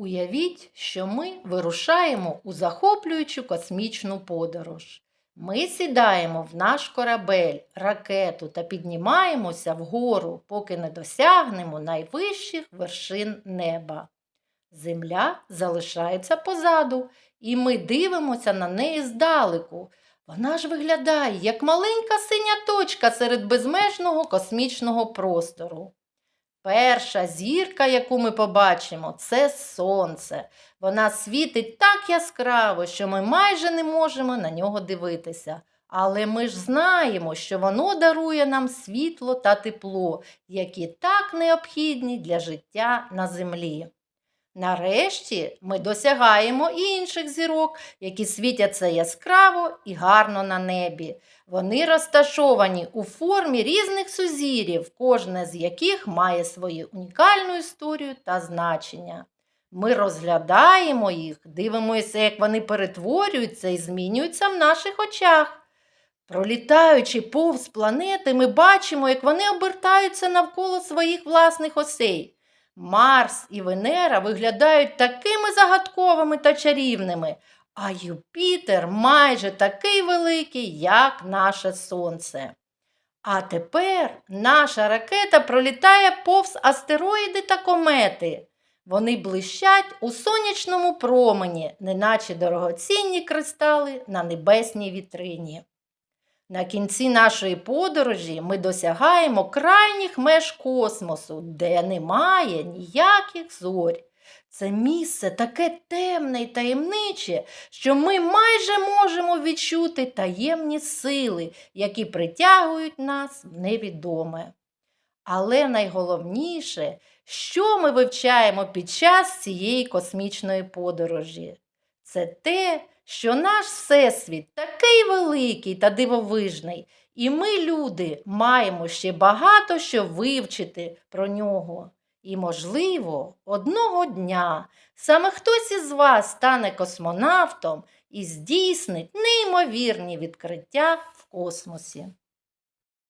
Уявіть, що ми вирушаємо у захоплюючу космічну подорож. Ми сідаємо в наш корабель, ракету та піднімаємося вгору, поки не досягнемо найвищих вершин неба. Земля залишається позаду, і ми дивимося на неї здалеку. Вона ж виглядає як маленька синя точка серед безмежного космічного простору. Перша зірка, яку ми побачимо, це сонце. Вона світить так яскраво, що ми майже не можемо на нього дивитися. Але ми ж знаємо, що воно дарує нам світло та тепло, які так необхідні для життя на землі. Нарешті ми досягаємо інших зірок, які світяться яскраво і гарно на небі. Вони розташовані у формі різних сузір'їв, кожне з яких має свою унікальну історію та значення. Ми розглядаємо їх, дивимося, як вони перетворюються і змінюються в наших очах. Пролітаючи повз планети, ми бачимо, як вони обертаються навколо своїх власних осей. Марс і Венера виглядають такими загадковими та чарівними, а Юпітер майже такий великий, як наше Сонце. А тепер наша ракета пролітає повз астероїди та комети. Вони блищать у сонячному промені, неначе дорогоцінні кристали на небесній вітрині. На кінці нашої подорожі ми досягаємо крайніх меж космосу, де немає ніяких зорь. Це місце таке темне й таємниче, що ми майже можемо відчути таємні сили, які притягують нас в невідоме. Але найголовніше, що ми вивчаємо під час цієї космічної подорожі, це те, що наш Всесвіт такий великий та дивовижний, і ми, люди, маємо ще багато що вивчити про нього. І, можливо, одного дня саме хтось із вас стане космонавтом і здійснить неймовірні відкриття в космосі.